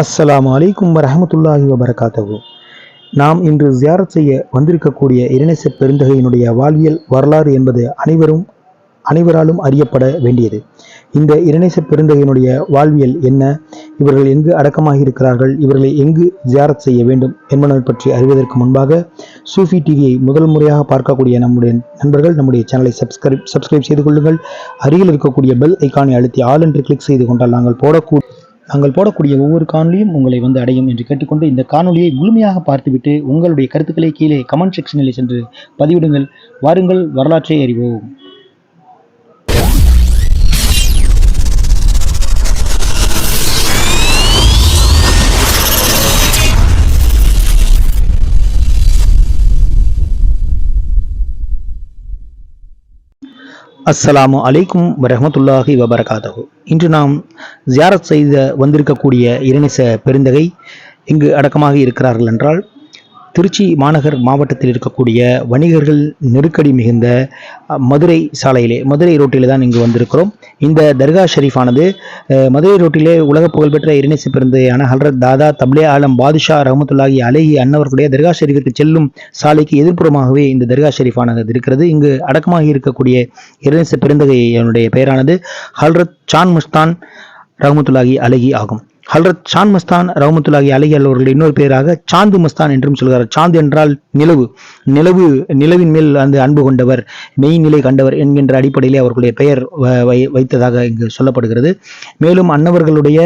அஸ்லாம் அலைக்கும் வரமத்துல்லாஹி வபரகாத்தஹு. நாம் இன்று ஜியாரத் செய்ய வந்திருக்கக்கூடிய இரணேச பெருந்தகையினுடைய வாழ்வியல் வரலாறு என்பது அனைவரும் அனைவராலும் அறியப்பட வேண்டியது. இந்த இரணேச பெருந்தகையினுடைய வாழ்வியல் என்ன? இவர்கள் எங்கு அடக்கமாக இருக்கிறார்கள் இவர்களை எங்கு ஜியாரத் செய்ய வேண்டும் என்பதை பற்றி அறிவதற்கு முன்பாக சூஃபி டிவியை முதல் முறையாக பார்க்கக்கூடிய நம்முடைய நண்பர்கள் நம்முடைய சேனலை சப்ஸ்கிரைப் சப்ஸ்கிரைப் செய்து கொள்ளுங்கள். அருகில் இருக்கக்கூடிய பெல் ஐக்கானை அழுத்தி ஆல் என்று கிளிக் செய்து கொண்டால் நாங்கள் போடக்கூடிய நாங்கள் போடக்கூடிய ஒவ்வொரு காணொலியும் உங்களை வந்து அடையும் என்று கேட்டுக்கொண்டு இந்த காணொலியை முழுமையாக பார்த்துவிட்டு உங்களுடைய கருத்துக்களை கீழே கமெண்ட் செக்ஷனில் சென்று பதிவிடுங்கள். வாருங்கள் வரலாற்றை அறிவோம். அஸ்ஸலாமு அலைக்கும் வரஹமத்துல்லாஹி வபரகாதஹு இன்று நாம் ஜியாரத் செய்த வந்திருக்கக்கூடிய இரணிச பெருந்தகை இங்கு அடக்கமாக இருக்கிறார்கள் என்றால் திருச்சி மாநகர் மாவட்டத்தில் இருக்கக்கூடிய வணிகர்கள் நெருக்கடி மிகுந்த மதுரை சாலையிலே மதுரை ரோட்டில் தான் இங்கு வந்திருக்கிறோம். இந்த தர்கா ஷெரீஃபானது மதுரை ரோட்டிலே உலக புகழ்பெற்ற இறைநேச பிறந்தையான ஹல்ரத் தாதா தப்லே ஆலம் பாதுஷா ரஹமத்துல்லாஹி அலஹி அன்னவர்களுடைய தர்கா ஷெரீஃபிற்கு செல்லும் சாலைக்கு எதிர்ப்புறமாகவே இந்த தர்கா ஷெரீஃபானது இருக்கிறது. இங்கு அடக்கமாக இருக்கக்கூடிய இறைநேச பெருந்தகையினுடைய பெயரானது ஹல்ரத் சான் முஸ்தான் ரஹமத்துல்லாஹி அலஹி ஆகும். ஹல்ரத் சான் மஸ்தான் ரஹமத்துல்லாஹி அலஹி அவர்களுடைய இன்னொரு பேராக சாந்து மஸ்தான் என்றும் சொல்கிறார். சாந்து என்றால் நிலவு. நிலவு நிலவின் மேல் அந்த அன்பு கொண்டவர் மெய்நிலை கண்டவர் என்கின்ற அடிப்படையிலே அவர்களுடைய பெயர் வைத்ததாக இங்கு சொல்லப்படுகிறது. மேலும் அன்னவர்களுடைய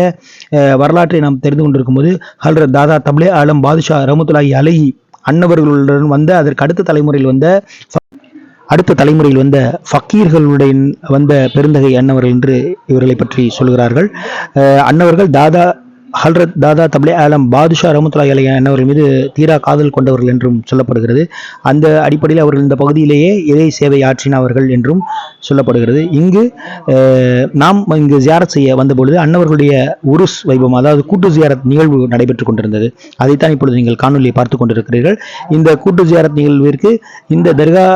வரலாற்றை நாம் தெரிந்து கொண்டிருக்கும் போது ஹல்ரத் தாதா தப்லே ஆலம் பாதுஷா ரஹமத்துல்லாஹி அலஹி அன்னவர்களுடன் வந்த அதற்கு அடுத்த தலைமுறையில் வந்த அடுத்த தலைமுறையில் வந்த ஃபக்கீர்களுடைய வந்த பெருந்தகை அன்னவர்கள் என்று இவர்களை பற்றி சொல்கிறார்கள். அஹ் அன்னவர்கள் தாதா ஹல்ரத் தாதா தப்லே ஆலம் பாதுஷா ரஹமத்துல்லாஹி அலையா என்னவர்கள் மீது தீரா காதல் கொண்டவர்கள் என்றும் சொல்லப்படுகிறது. அந்த அடிப்படையில் அவர்கள் இந்த பகுதியிலேயே இறை சேவை ஆற்றினவர்கள் என்றும் சொல்லப்படுகிறது. இங்கு நாம் இங்கு ஜியாரத் செய்ய வந்தபொழுது அன்னவர்களுடைய உருஸ் வைபவம் அதாவது கூட்டு ஜியாரத் நிகழ்வு நடைபெற்றுக் கொண்டிருந்தது. அதைத்தான் இப்பொழுது நீங்கள் காணொலியை பார்த்து கொண்டிருக்கிறீர்கள். இந்த கூட்டு ஜியாரத் நிகழ்விற்கு இந்த தர்கா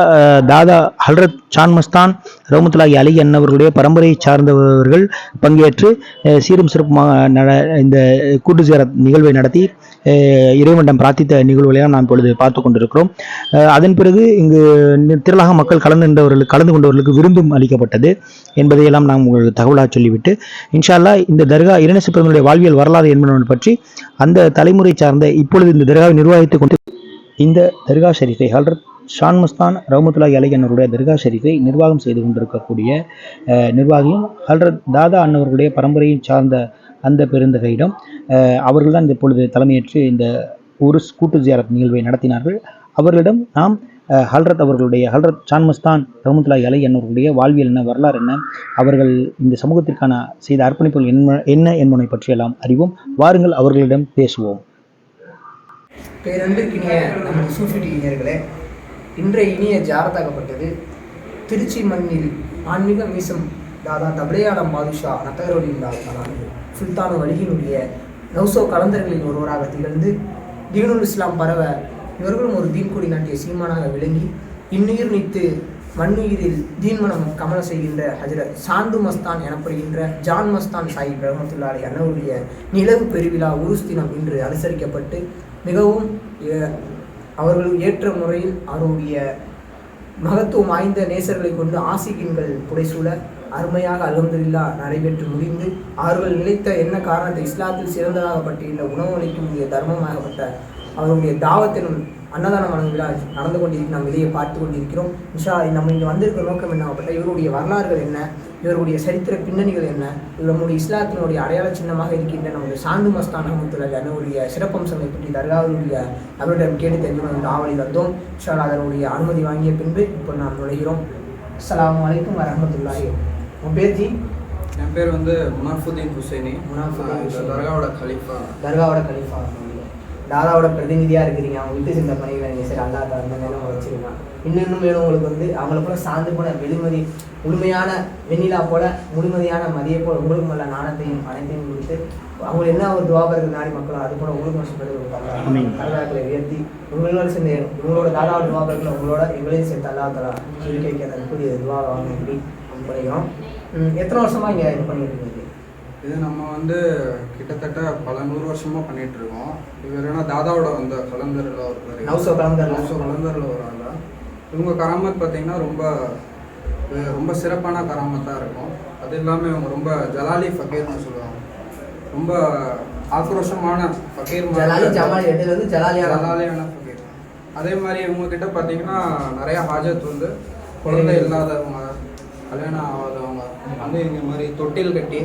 தாதா ஹல்ரத் சான்மஸ்தான் ரஹமத்துல்லாஹி அலி அன்னவர்களுடைய பரம்பரையை சார்ந்தவர்கள் பங்கேற்று சீரும் சிறப்புமாக நட இந்த கூட்டு சேர நிகழ்வை நடத்தி இறைவண்டம் இறைவனிடம் பிரார்த்தித்த நிகழ்வுகளையும் நாம் இப்பொழுது பார்த்து கொண்டிருக்கிறோம். அதன் பிறகு இங்கு திரளாக மக்கள் கலந்து நின்றவர்களுக்கு கலந்து கொண்டவர்களுக்கு விருந்தும் அளிக்கப்பட்டது என்பதையெல்லாம் நாம் உங்களுக்கு தகவலாக சொல்லிவிட்டு இன்ஷால்லா இந்த தர்கா இரணசு பெருமனுடைய வாழ்வியல் வரலாறு என்பன பற்றி அந்த தலைமுறை சார்ந்த இப்பொழுது இந்த தர்காவை நிர்வகித்துக் கொண்டு இந்த தர்கா ஷரீஃபை ஹல்ரத் ஷான் மஸ்தான் ரஹமத்துல்லாஹி அலைஹி அன்னவருடைய தர்கா ஷெரீஃபை நிர்வாகம் செய்து கொண்டிருக்கக்கூடிய அஹ், நிர்வாகியும் ஹல்ரத் தாதா அன்னவர்களுடைய பரம்பரையை சார்ந்த அந்த பெருந்தகையிடம் அவர்கள் அவர்கள்தான் இந்த இப்பொழுது தலைமையேற்று இந்த ஒரு கூட்டு ஜியாரத் நிகழ்வை நடத்தினார்கள். அவர்களிடம் நாம் ஹல்ரத் அவர்களுடைய ஹல்ரத் சான்மஸ்தான் ரஹமத்துல்லாஹி அலைஹி வாழ்வியல் என்ன வரலாறு என்ன அவர்கள் இந்த சமூகத்திற்கான செய்த அர்ப்பணிப்புகள் என்ன என்ன என்பதை பற்றியெல்லாம் அறிவோம். வாருங்கள் அவர்களிடம் பேசுவோம். பேரன்பிற்கினிய நமது இன்றைய இனிய ஜாரதாகப்பட்டது திருச்சி மண்ணில் ஆன்மீக மீசம் தாதா தபிளையாடம் பாதுஷா நத்தகரோடின் தாதானது சுல்தானு வலிகினுடைய நௌசோ கலந்தர்களில் ஒருவராக திகழ்ந்து தீனுல் இஸ்லாம் பரவ இவர்களும் ஒரு தீன்கொடி நாட்டிய சீமானாக விளங்கி இன்னுயிர் நீத்து மண்ணுயிரில் தீன்மனம் கமல செய்கின்ற ஹஜரத் சாந்து மஸ்தான் எனப்படுகின்ற ஜான் மஸ்தான் சாஹிப் ரஹமத்துல்லாலை அண்ணவருடைய நிலவு பெருவிழா உருஸ் தினம் இன்று அனுசரிக்கப்பட்டு மிகவும் அவர்கள் ஏற்ற முறையில் அவருடைய மகத்துவம் வாய்ந்த நேசர்களை கொண்டு ஆசிக்கின்கள் புடைசூழ அருமையாக அலமதுல்லா நடைபெற்று முடிந்து அவர்கள் நிலைத்த என்ன காரணத்தை இஸ்லாத்தில் சிறந்ததாகப்பட்டிருந்த உணவளிக்கக்கூடிய தர்மமாகப்பட்ட அவருடைய தாவத்தினும் அன்னதான வழங்கும் விழா நடந்து கொண்டிருக்கு நாம் வெளியே பார்த்து கொண்டிருக்கிறோம். நிஷா நம்ம இங்கே வந்திருக்க நோக்கம் என்னப்பட்ட இவருடைய வரலாறுகள் என்ன இவருடைய சரித்திர பின்னணிகள் என்ன இவர் நம்முடைய இஸ்லாத்தினுடைய அடையாள சின்னமாக இருக்கின்ற நம்முடைய சாந்து மஸ்தான் அஹமத்துல்லாஹி அதனுடைய சிறப்பம்சங்களை பற்றி தர்காவுடைய அவரிடம் கேட்டு தெரிஞ்சு இந்த ஆவணி வந்தோம் நிஷா அதனுடைய அனுமதி வாங்கிய பின்பு இப்போ நாம் நுழைகிறோம். அஸ்லாம் வலைக்கம் வரஹமத்துல்லாஹி உன் பேர் ஜி? என் பேர் வந்து முனாஃபுதீன் ஹுசைனி. முனாஃபுதீன். தர்காவோட கலீஃபா. தர்காவோட கலீஃபா. தாதாவோட பிரதிநிதியாக இருக்கிறீங்க. அவங்க விட்டு சென்ற பணிகளை நீங்கள் சரி அல்லா தா அந்த மேலும் வச்சுருங்க இன்னும் இன்னும் மேலும் உங்களுக்கு வந்து அவங்கள போல சார்ந்து போல வெளிமதி முழுமையான வெண்ணிலா போல முழுமதியான மதியை போல உங்களுக்கும் உள்ள நாணத்தையும் அனைத்தையும் கொடுத்து அவங்க என்ன ஒரு துவாபர்கள் நாடி மக்களோ அது போல உங்களுக்கு வருஷப்பட்டு ஆமீன். தர்காக்களை உயர்த்தி உங்களோட சேர்ந்து உங்களோட தாதாவோட துவாபர்கள் உங்களோட எங்களையும் சேர்த்து அல்லா தலா சொல்லி கேட்க கூடிய துவா வாங்க பண்ணிக்கிறோம் ம், எத்தனை வருஷமா இங்கே இது பண்ணிட்டு இது நம்ம வந்து கிட்டத்தட்ட பல நூறு வருஷமாக பண்ணிட்டு இருக்கோம். இவர் என்ன தாதாவோட வந்த கலந்தரில் ஒரு நௌசோ கலந்தர். நௌசோ கலந்தரில். ஒரு ஆளா. இவங்க கராமத் பார்த்தீங்கன்னா ரொம்ப இது ரொம்ப சிறப்பான கராமத்தாக இருக்கும். அது இல்லாமல் இவங்க ரொம்ப ஜலாலி ஃபக்கீர்னு சொல்லுவாங்க. ரொம்ப ஆக்ரோஷமான ஃபக்கீர் மாதிரி ஜலாலி ஜமாலி வந்து ஜலாலியான ஜலாலியான அதே மாதிரி இவங்க கிட்ட பார்த்தீங்கன்னா நிறைய ஹாஜத் வந்து குழந்தை இல்லாதவங்க கல்யாணம் ஆகாதவங்க வந்து இந்த மாதிரி தொட்டில் கட்டி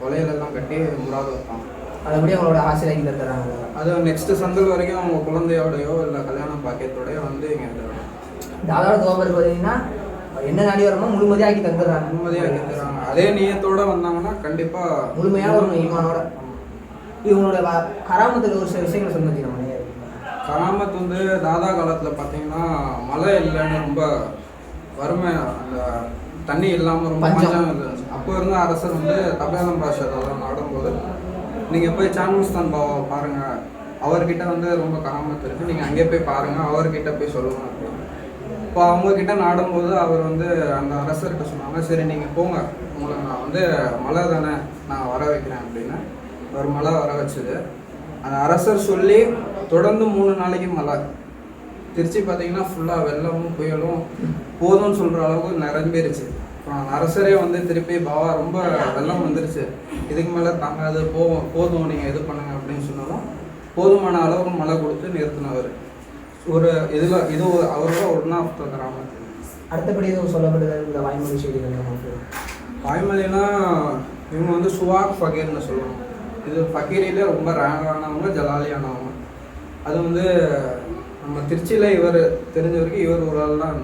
கொலையிலெல்லாம் கட்டி முறாது வைப்பாங்க. அதுபடி அவங்களோட ஆசிரியர்கள் இருக்கிறாங்க அது நெக்ஸ்ட் சந்தல் வரைக்கும் அவங்க குழந்தையோடையோ இல்லை கல்யாணம் பாக்கியத்தோடயோ வந்து இங்கே தாதாவோட துவாபருக்கு பார்த்தீங்கன்னா என்ன நாடி வரமோ முழுமதியாக ஆக்கி தந்துடுறாங்க. நிம்மதியாக இருக்கிறாங்க அதே நியத்தோட வந்தாங்கன்னா கண்டிப்பாக முழுமையான ஒரு ஈமானோட. இவங்களோட கராமத்துல ஒரு சில விஷயங்களை சொல்லி நம்ம கராமத் வந்து தாதா காலத்தில் பார்த்தீங்கன்னா மழை இல்லைன்னு ரொம்ப வறுமை அந்த தண்ணி இல்லாமல் ரொம்ப பஞ்சம். அப்போ இருந்த அரசர் வந்து தபேலம் பாஷா அதெல்லாம் நாடும்போது நீங்கள் போய் சான்முஸ்தான் பாபா பாருங்கள் அவர்கிட்ட வந்து ரொம்ப கராமத் இருக்குது நீங்கள் அங்கே போய் பாருங்கள் அவர்கிட்ட போய் அப்படின்னு. இப்போ அவங்கக்கிட்ட நாடும்போது அவர் வந்து அந்த அரசர்கிட்ட சொன்னாங்க சரி நீங்கள் போங்க. உங்களை நான் வந்து மழை தானே நான் வர வைக்கிறேன் அப்படின்னு ஒரு மழை வர வச்சது. அந்த அரசர் சொல்லி தொடர்ந்து மூணு நாளைக்கு மழை திருச்சி பார்த்தீங்கன்னா ஃபுல்லாக வெள்ளமும் புயலும் போதும்னு சொல்கிற அளவுக்கு அந்த அரசரே வந்து திருப்பி பாவா ரொம்ப வெள்ளம் வந்துருச்சு. இதுக்கு மேலே தாங்காது போவோம் போதும் நீங்கள் இது பண்ணுங்க அப்படின்னு சொன்னாலும் போதுமான அளவுக்கு மழை கொடுத்து நிறுத்தினவர். ஒரு இதில் இது அவரோட ஒன் ஆஃப் த அடுத்தபடி எதுவும் சொல்லப்படுது இந்த வாய்மொழி செய்திகள் தாய்மொழினா இவங்க வந்து சுவாக் ஃபகீர்னு சொல்லுவாங்க. இது ஃபகீரிலே ரொம்ப ரேங்கானவங்க ஜலாலியானவங்க. அது வந்து நம்ம திருச்சியில் இவர் தெரிஞ்ச வரைக்கும் இவர் ஒரு ஆள் தான்.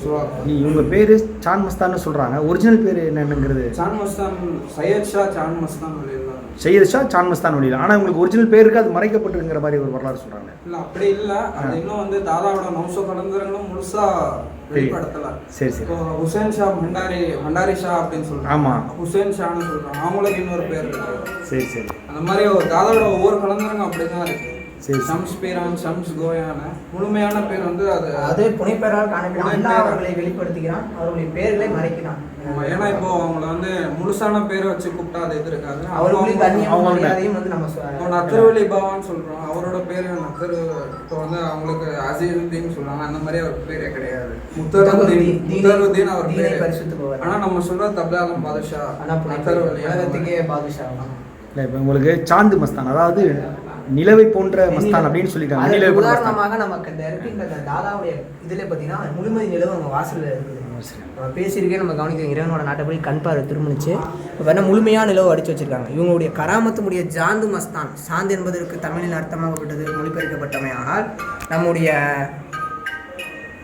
சுவாக் இவங்க பேர் சான் மஸ்தான்னு சொல்கிறாங்க ஒரிஜினல் பேர் என்னன்னுங்கிறது சான் மஸ்தான் சையத் ஷா சான் மஸ்தான் வழியில் சையத் ஷா சான் மஸ்தான் வழியில் ஆனால் உங்களுக்கு ஒரிஜினல் பேருக்கு அது மறைக்கப்பட்டிருக்கிற மாதிரி ஒரு வரலாறு சொல்கிறாங்க இல்லை அப்படி இல்லை. அது இன்னும் வந்து தாதாவோட நம்சோ கலந்துரங்களும் முழுசா வெளிப்படுத்தல. சரி சரி. இப்போ ஹுசேன் ஷா பண்டாரி பண்டாரி ஷா அப்படின்னு சொல்றாங்க. ஆமா. ஹுசேன் ஷான்னு சொல்றாங்க. அவங்களுக்கு இன்னொரு பேர் இருக்கு. சரி சரி. அந்த மாதிரி ஒரு தாதாவோட ஒவ்வொரு கலந்துரங்க அப்படிதான் இருக்கு. சரி. ஷம்ஸ் பீரான் ஷம்ஸ் கோயான. முழுமையான பேர் வந்து அது அது புனைப்பெயரால் காணப்படும். அவர்களை வெளிப்படுத்துகிறான். அவர்களுடைய பெயர்களை மறைக்கிறான். ஏன்னா இப்போ அவங்கள வந்து முழுசான பேரை வச்சு கூப்பிட்டா அது இது இருக்காது. அவங்கள்ட்ட. மரியாதையும் வந்து நம்ம நத்தர்வலி பாவான்னு சொல்றோம். அவரோட பேரு நத்தர். இப்போ வந்து அவங்களுக்கு அசீருத்தீன் சொல்றாங்க. அந்த மாதிரி அவர் பேரே கிடையாது. முத்தருதீன் தீனை- முத்தருதீன் அவர் பேரு. ஆனா நம்ம சொல்ற தப்லாலம் பாதுஷா ஆனா புனைப்பெயர். நத்தர்வலி உலகத்துக்கே பாதுஷா. இல்லை இப்போ உங்களுக்கு சாந்து மஸ்தான். அதாவது நிலவை போன்ற மஸ்தான் அப்படின்னு அதுக்கு நிலவை உதாரணமாக நமக்கு இந்த இருக்கின்ற இந்த தாதாவுடைய இதுல பார்த்தீங்கன்னா முழுமதி நிலவு நம்ம வாசல்ல இருக்குது. நம்ம பேசியிருக்கே நம்ம கவனிக்கிறோம் இறைவனோட நாட்டப்படி கண் பார்வை திரும்பிச்சு இப்போ வேணா முழுமையான நிலவு அடிச்சு வச்சிருக்காங்க. இவங்களுடைய கராமத்து முடிய ஜாந்து மஸ்தான் சாந்து என்பதற்கு தமிழில் அர்த்தமாகப்பட்டது மொழிபெயர்க்கப்பட்டமை. ஆனால் நம்முடைய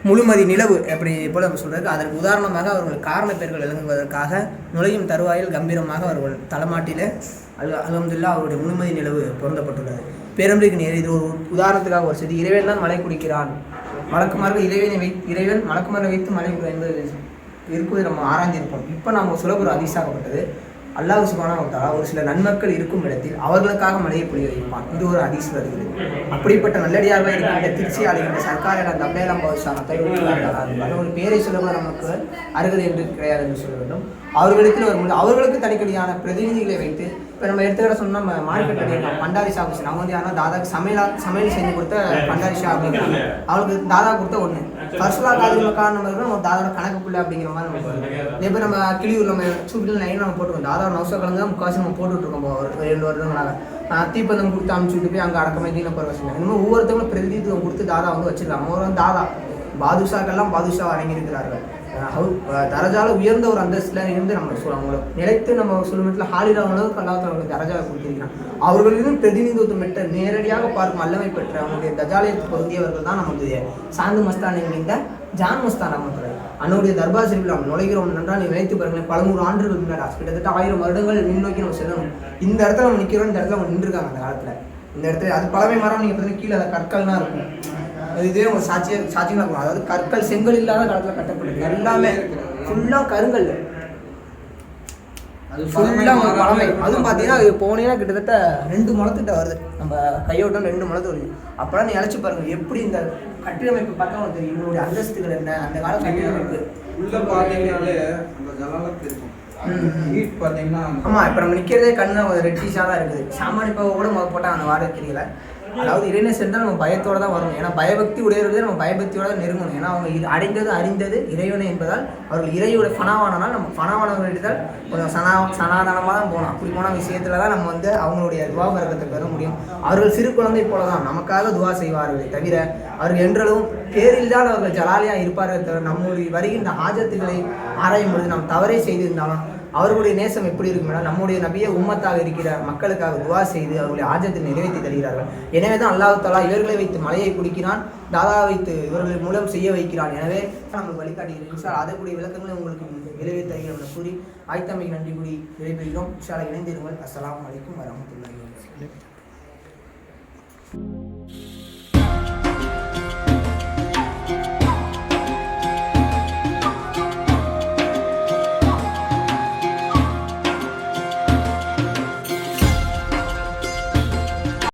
முழுமதி நிலவு அப்படி போல நம்ம அதற்கு உதாரணமாக அவர்கள் காரண பெயர்கள் விளங்குவதற்காக நுழையும் தருவாயில் கம்பீரமாக அவர்கள் தலைமாட்டில அல் அலமதுல்லா அவருடைய முழுமதி நிலவு பொருந்தப்பட்டுள்ளது. பேரம்பரிக்கு நேர் இது ஒரு உதாரணத்துக்காக ஒரு செய்தி இறைவன் தான் மலை குடிக்கிறான். மலக்குமார்கள் இறைவனை வை இறைவன் மலக்குமாரை வைத்து மலை என்பது இருக்குவதை நம்ம ஆராய்ந்திருப்போம். இப்போ நம்ம சொல்ல அதிசாகப்பட்டது. அல்லாஹ் சுபானா ஒரு சில நன்மக்கள் இருக்கும் இடத்தில் அவர்களுக்காக மழையை பொழிய வைப்பான். இது ஒரு அதிசி வருகிறது. அப்படிப்பட்ட நல்லடியாக இருக்கின்ற திருச்சி அடைகின்ற சர்க்கார தம்பேலாம் பௌஷானத்தை ஒரு பேரை சொல்லுவது நமக்கு. அருகது என்று கிடையாது என்று சொல்ல வேண்டும். அவர்களுக்கு ஒரு அவர்களுக்கு தனிக்கடியான பிரதிநிதிகளை வைத்து இப்போ நம்ம எடுத்துக்கிட்ட சொன்னால் நம்ம மார்க்கெட் அடிக்கலாம் பண்டாரி ஷா அவங்க வந்து யாருன்னா தாதாக்கு சமையலா சமையல் செஞ்சு கொடுத்த பண்டாரி ஷா அப்படிங்கிறாங்க தாதா கொடுத்த ஒன்று பர்சலா காதுகள் காரணம் நம்ம தாதாவோட கணக்குக்குள்ள அப்படிங்கிற மாதிரி நம்ம சொல்லுவோம். இதே மாதிரி நம்ம கிளியூர் நம்ம சூட்டில் நைன் நம்ம போட்டுருக்கோம். தாதா நவச கலந்து தான் முக்காசி நம்ம போட்டுட்ருக்கோம் ஒரு ரெண்டு வருடங்களாக. தீப்பந்தம் கொடுத்து அமுச்சு விட்டு போய் அங்கே அடக்கமே தீன போகிற இந்த மாதிரி ஒவ்வொருத்தவங்களும் பிரதிநிதித்துவம் கொடுத்து தாதா வந்து வச்சுருக்காங்க. அவர் வந்து தாதா பாதுஷாக்கெல்லாம் பாதுஷா அடங்கி இருக்கிறார்கள் தரஜால உயர்ந்த ஒரு அந்தஸ்தில் இருந்து நம்ம சொல்லுவோம் அவங்கள நிலைத்து நம்ம சொல்லுமிடத்தில் ஹாலிரா அளவுக்கு அல்லாத்தவங்களுக்கு தரஜா கொடுத்திருக்கிறான் அவர்களிலும் பிரதிநிதித்துவம் பெற்ற நேரடியாக பார்க்கும் வல்லமை பெற்ற அவங்களுடைய தஜாலயத்து பொருந்தியவர்கள் தான் நமக்கு சாந்து மஸ்தான் என்கின்ற ஜான் மஸ்தான் நம்ம அன்னுடைய தர்பார் ஷெரீஃபில் நாம் நுழைகிறோம். என்றால் நீ நினைத்து பாருங்களேன். பல நூறு ஆண்டுகள் முன்னாடி கிட்டத்தட்ட ஆயிரம் வருடங்கள் முன்னோக்கி நம்ம செல்லணும். இந்த இடத்துல நம்ம நிற்கிறோம் இந்த இடத்துல அவங்க நின்றுருக்காங்க அந்த காலத்தில். இந்த இடத்துல அது பழமை மரம் நீங்கள் பார்த்தீங்கன்னா கீழே அந்த கற்கள்லாம் இருக்கும். அது இதே உங்க சாட்சிய சாட்சியமாக இருக்கும். அதாவது கற்கள் செங்கல் இல்லாத காலத்தில் கட்டப்பட்டது. எல்லாமே ஃபுல்லாக கருங்கல். அது ஃபுல்லாக பழமை அதுவும் பார்த்தீங்கன்னா அது போனீங்கன்னா கிட்டத்தட்ட ரெண்டு முளத்துட்ட வருது. நம்ம கையோட்டம் ரெண்டு முளத்து வருது. அப்போலாம் நீ அழைச்சி பாருங்க எப்படி இந்த கட்டிடமைப்பு பார்த்தா உனக்கு தெரியும் இவங்களுடைய அந்தஸ்துகள் என்ன? அந்த கால கட்டிடமைப்பு உள்ள பாத்தீங்கன்னாலே அந்த ஜலாலத்து இருக்கும். இப்போ நம்ம நிற்கிறதே கண்ணு ரெட்டிஷாக தான் இருக்குது. சாமான் இப்போ கூட போட்டால் அந்த வாரம் தெரியல அதாவது இறைநேசம் என்றால் நம்ம பயத்தோட தான் வரணும். ஏன்னா பயபக்தி உடையவர்களே நம்ம பயபக்தியோட தான் நெருங்கணும். ஏன்னா அவங்க இது அடைந்தது அறிந்தது இறைவனை என்பதால் அவர்கள் இறையோட ஃபனாவானால் நம்ம ஃபனாவானவர்களிடம் கொஞ்சம் சனா சனாதனமாக தான் போகணும். அப்படி போன விஷயத்துல தான் நம்ம வந்து அவங்களுடைய துவா பறக்கத்தை பெற முடியும். அவர்கள் சிறு குழந்தை போல தான் நமக்காக துவா செய்வார்களே தவிர அவர்கள் என்றளவும் பேரில் தான் அவர்கள் ஜலாலியாக இருப்பார்கள் தவிர நம்முடைய வருகின்ற ஆஜத்துகளை ஆராயும் பொழுது நாம் தவறே செய்திருந்தாலும் அவர்களுடைய நேசம் எப்படி இருக்கும் என நம்முடைய நபியை உம்மத்தாக இருக்கிற மக்களுக்காக துவா செய்து அவர்களுடைய ஆஜத்தை நிறைவேற்றி தருகிறார்கள். எனவே தான் அல்லாஹு தாலா இவர்களை வைத்து மலையை குடிக்கிறான் தாதா வைத்து இவர்கள் மூலம் செய்ய வைக்கிறான். எனவே நமக்கு வழிகாட்டுகிறேன் சார் அதற்குரிய விளக்கங்களை உங்களுக்கு விளைவே தருகிறோம் என கூறி ஆய்த்தமைக்கு நன்றி கூறி விடைபெறுகிறோம். இன்ஷா அல்லாஹ் இணைந்திருங்கள். அஸ்ஸலாமு அலைக்கும் வரமத்துல்லாஹி